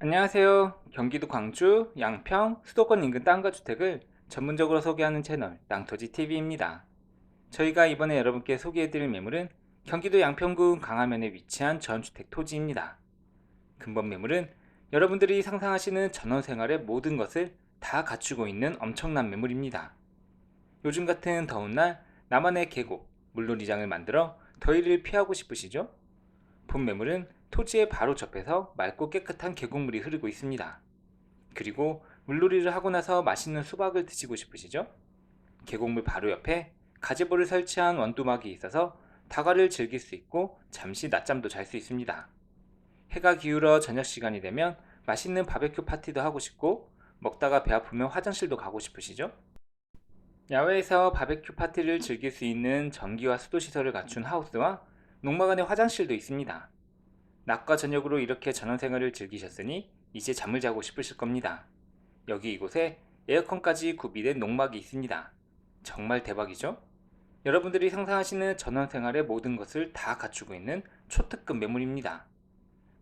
안녕하세요. 경기도 광주, 양평, 수도권 인근 땅과 주택을 전문적으로 소개하는 채널 땅토지TV입니다. 저희가 이번에 여러분께 소개해드릴 매물은 경기도 양평군 강화면에 위치한 전주택 토지입니다. 근본 매물은 여러분들이 상상하시는 전원생활의 모든 것을 다 갖추고 있는 엄청난 매물입니다. 요즘 같은 더운 날 나만의 계곡, 물놀이장을 만들어 더위를 피하고 싶으시죠? 본 매물은 토지에 바로 접해서 맑고 깨끗한 계곡물이 흐르고 있습니다. 그리고 물놀이를 하고 나서 맛있는 수박을 드시고 싶으시죠? 계곡물 바로 옆에 가재볼을 설치한 원두막이 있어서 다과를 즐길 수 있고 잠시 낮잠도 잘 수 있습니다. 해가 기울어 저녁 시간이 되면 맛있는 바베큐 파티도 하고 싶고 먹다가 배 아프면 화장실도 가고 싶으시죠? 야외에서 바베큐 파티를 즐길 수 있는 전기와 수도 시설을 갖춘 하우스와 농막 안에 화장실도 있습니다. 낮과 저녁으로 이렇게 전원생활을 즐기셨으니 이제 잠을 자고 싶으실 겁니다. 여기 이곳에 에어컨까지 구비된 농막이 있습니다. 정말 대박이죠? 여러분들이 상상하시는 전원생활의 모든 것을 다 갖추고 있는 초특급 매물입니다.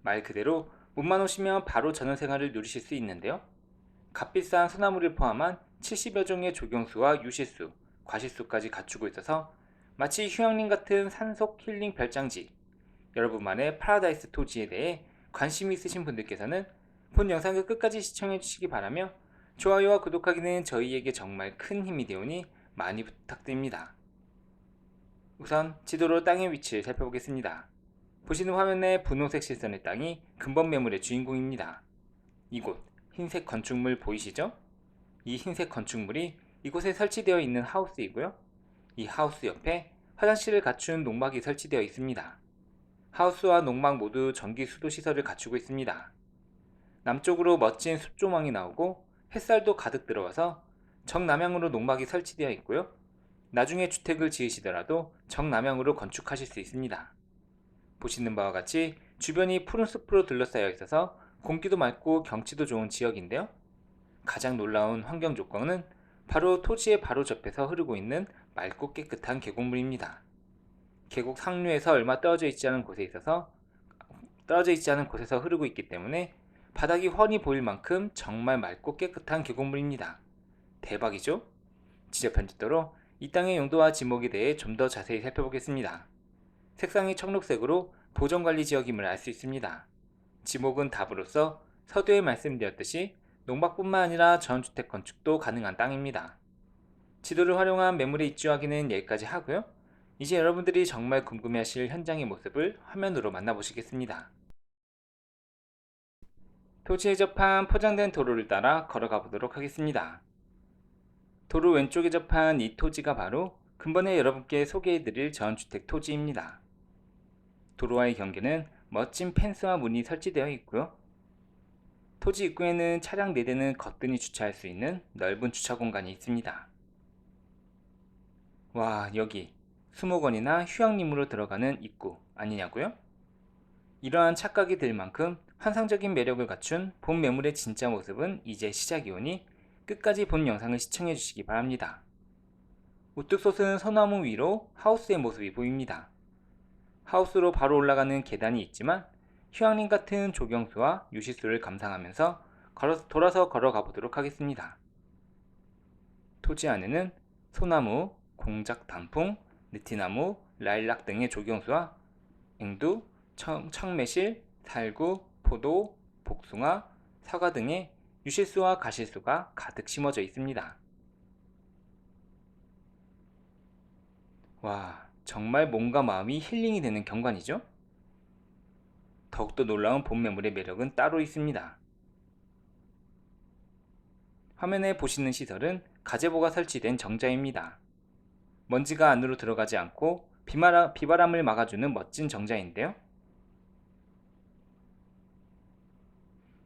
말 그대로 몸만 오시면 바로 전원생활을 누리실 수 있는데요. 값비싼 소나무를 포함한 70여 종의 조경수와 유실수, 과실수까지 갖추고 있어서 마치 휴양림 같은 산속 힐링 별장지, 여러분만의 파라다이스 토지에 대해 관심이 있으신 분들께서는 본 영상을 끝까지 시청해 주시기 바라며 좋아요와 구독하기는 저희에게 정말 큰 힘이 되오니 많이 부탁드립니다. 우선 지도로 땅의 위치를 살펴보겠습니다. 보시는 화면의 분홍색 실선의 땅이 근본 매물의 주인공입니다. 이곳 흰색 건축물 보이시죠? 이 흰색 건축물이 이곳에 설치되어 있는 하우스이고요. 이 하우스 옆에 화장실을 갖춘 농막이 설치되어 있습니다. 하우스와 농막 모두 전기 수도 시설을 갖추고 있습니다. 남쪽으로 멋진 숲조망이 나오고 햇살도 가득 들어와서 정남향으로 농막이 설치되어 있고요. 나중에 주택을 지으시더라도 정남향으로 건축하실 수 있습니다. 보시는 바와 같이 주변이 푸른 숲으로 둘러싸여 있어서 공기도 맑고 경치도 좋은 지역인데요. 가장 놀라운 환경 조건은 바로 토지에 바로 접해서 흐르고 있는 맑고 깨끗한 계곡물입니다. 계곡 상류에서 얼마 떨어져 있지 않은 곳에 있어서 떨어져 있지 않은 곳에서 흐르고 있기 때문에 바닥이 훤히 보일 만큼 정말 맑고 깨끗한 계곡물입니다. 대박이죠? 지적 편집도로 이 땅의 용도와 지목에 대해 좀 더 자세히 살펴보겠습니다. 색상이 청록색으로 보존관리 지역임을 알 수 있습니다. 지목은 답으로서 서두에 말씀드렸듯이 농박뿐만 아니라 전주택 건축도 가능한 땅입니다. 지도를 활용한 매물에 입주하기는 여기까지 하고요. 이제 여러분들이 정말 궁금해하실 현장의 모습을 화면으로 만나보시겠습니다. 토지에 접한 포장된 도로를 따라 걸어가 보도록 하겠습니다. 도로 왼쪽에 접한 이 토지가 바로 근본에 여러분께 소개해드릴 전주택 토지입니다. 도로와의 경계는 멋진 펜스와 문이 설치되어 있고요. 토지 입구에는 차량 4대는 거뜬히 주차할 수 있는 넓은 주차 공간이 있습니다. 와, 여기 수목원이나 휴양림으로 들어가는 입구 아니냐고요? 이러한 착각이 들 만큼 환상적인 매력을 갖춘 본 매물의 진짜 모습은 이제 시작이오니 끝까지 본 영상을 시청해 주시기 바랍니다. 우뚝 솟은 소나무 위로 하우스의 모습이 보입니다. 하우스로 바로 올라가는 계단이 있지만 휴양림 같은 조경수와 유시수를 감상하면서 걸어, 돌아서 걸어가 보도록 하겠습니다. 토지 안에는 소나무, 공작 단풍, 느티나무, 라일락 등의 조경수와 앵두, 청, 청매실, 살구, 포도, 복숭아, 사과 등의 유실수와 가실수가 가득 심어져 있습니다. 와, 정말 몸과 마음이 힐링이 되는 경관이죠? 더욱더 놀라운 봄매물의 매력은 따로 있습니다. 화면에 보시는 시설은 가재보가 설치된 정자입니다. 먼지가 안으로 들어가지 않고 비바람, 비바람을 막아주는 멋진 정자인데요.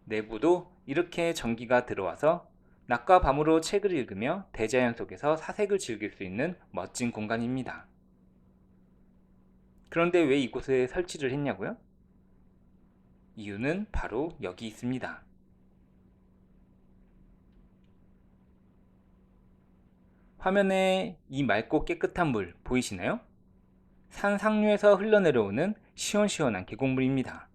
내부도 이렇게 전기가 들어와서 낮과 밤으로 책을 읽으며 대자연 속에서 사색을 즐길 수 있는 멋진 공간입니다. 그런데 왜 이곳에 설치를 했냐고요? 이유는 바로 여기 있습니다. 화면에 이 맑고 깨끗한 물 보이시나요? 산 상류에서 흘러내려오는 시원시원한 계곡물입니다.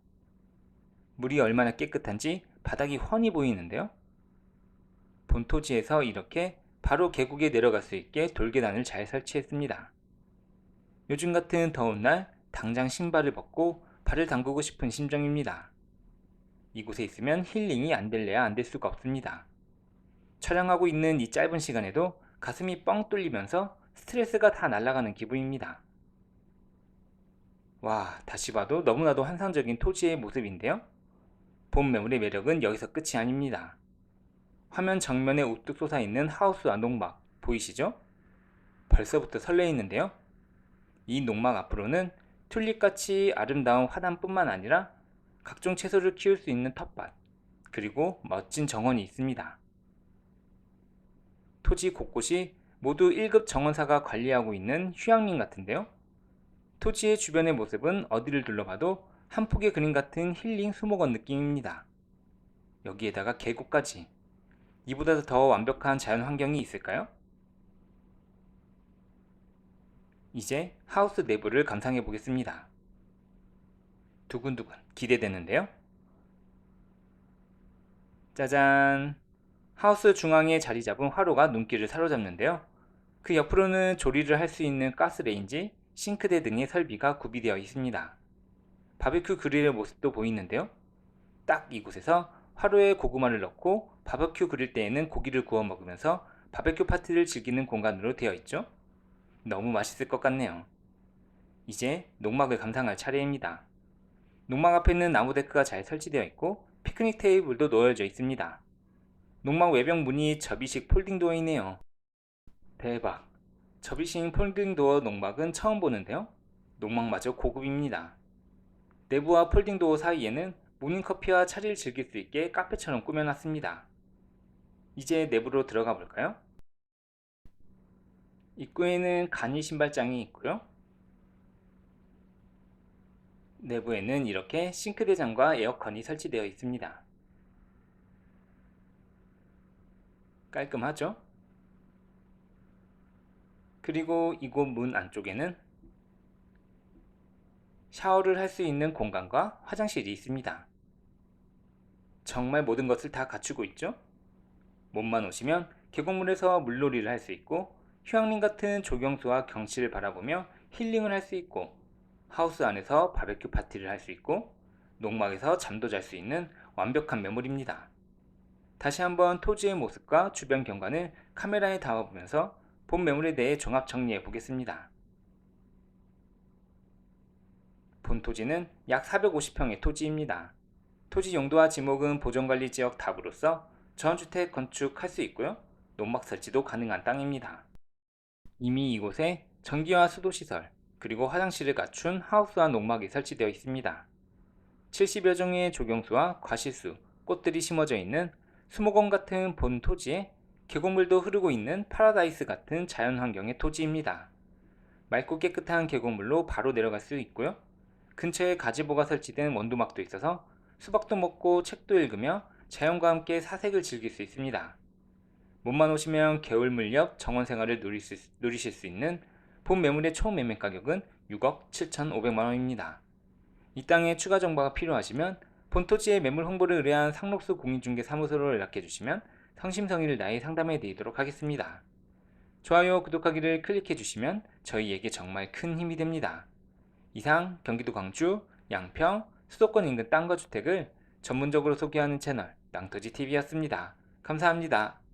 물이 얼마나 깨끗한지 바닥이 훤히 보이는데요. 본토지에서 이렇게 바로 계곡에 내려갈 수 있게 돌계단을 잘 설치했습니다. 요즘 같은 더운 날 당장 신발을 벗고 발을 담그고 싶은 심정입니다. 이곳에 있으면 힐링이 안 될래야 안 될 수가 없습니다. 촬영하고 있는 이 짧은 시간에도 가슴이 뻥 뚫리면서 스트레스가 다 날아가는 기분입니다. 와, 다시 봐도 너무나도 환상적인 토지의 모습인데요. 봄 매물의 매력은 여기서 끝이 아닙니다. 화면 정면에 우뚝 솟아 있는 하우스와 농막 보이시죠? 벌써부터 설레이는데요. 이 농막 앞으로는 튤립같이 아름다운 화단뿐만 아니라 각종 채소를 키울 수 있는 텃밭, 그리고 멋진 정원이 있습니다. 토지 곳곳이 모두 1급 정원사가 관리하고 있는 휴양림 같은데요. 토지의 주변의 모습은 어디를 둘러봐도 한 폭의 그림 같은 힐링 수목원 느낌입니다. 여기에다가 계곡까지. 이보다 더 완벽한 자연 환경이 있을까요? 이제 하우스 내부를 감상해 보겠습니다. 두근두근 기대되는데요. 짜잔! 하우스 중앙에 자리 잡은 화로가 눈길을 사로잡는데요. 그 옆으로는 조리를 할 수 있는 가스레인지, 싱크대 등의 설비가 구비되어 있습니다. 바베큐 그릴의 모습도 보이는데요. 딱 이곳에서 화로에 고구마를 넣고 바베큐 그릴 때에는 고기를 구워 먹으면서 바베큐 파티를 즐기는 공간으로 되어 있죠. 너무 맛있을 것 같네요. 이제 농막을 감상할 차례입니다. 농막 앞에는 나무 데크가 잘 설치되어 있고 피크닉 테이블도 놓여져 있습니다. 농막 외벽 문이 접이식 폴딩 도어이네요. 대박. 접이식 폴딩 도어 농막은 처음 보는데요. 농막마저 고급입니다. 내부와 폴딩 도어 사이에는 모닝커피와 차를 즐길 수 있게 카페처럼 꾸며놨습니다. 이제 내부로 들어가 볼까요? 입구에는 간이 신발장이 있고요. 내부에는 이렇게 싱크대장과 에어컨이 설치되어 있습니다. 깔끔하죠? 그리고 이곳 문 안쪽에는 샤워를 할 수 있는 공간과 화장실이 있습니다. 정말 모든 것을 다 갖추고 있죠? 몸만 오시면 계곡물에서 물놀이를 할 수 있고 휴양림 같은 조경수와 경치를 바라보며 힐링을 할 수 있고 하우스 안에서 바베큐 파티를 할 수 있고 농막에서 잠도 잘 수 있는 완벽한 매물입니다. 다시 한번 토지의 모습과 주변 경관을 카메라에 담아보면서 본 매물에 대해 종합 정리해 보겠습니다. 본 토지는 약 450평의 토지입니다. 토지 용도와 지목은 보존관리 지역 답으로서 전주택 건축할 수 있고요. 농막 설치도 가능한 땅입니다. 이미 이곳에 전기와 수도시설, 그리고 화장실을 갖춘 하우스와 농막이 설치되어 있습니다. 70여 종의 조경수와 과실수, 꽃들이 심어져 있는 수목원 같은 본 토지에 계곡물도 흐르고 있는 파라다이스 같은 자연환경의 토지입니다. 맑고 깨끗한 계곡물로 바로 내려갈 수 있고요. 근처에 가지보가 설치된 원두막도 있어서 수박도 먹고 책도 읽으며 자연과 함께 사색을 즐길 수 있습니다. 몸만 오시면 겨울물 옆 정원 생활을 누리실, 누리실 수 있는 본 매물의 총 매매 가격은 6억 7,500만 원입니다. 이 땅에 추가 정보가 필요하시면 본토지의 매물 홍보를 의뢰한 상록수 공인중개사무소로 연락해 주시면 성심성의를 다해 상담해 드리도록 하겠습니다. 좋아요, 구독하기를 클릭해 주시면 저희에게 정말 큰 힘이 됩니다. 이상 경기도 광주, 양평, 수도권 인근 땅과 주택을 전문적으로 소개하는 채널 낭터지TV였습니다. 감사합니다.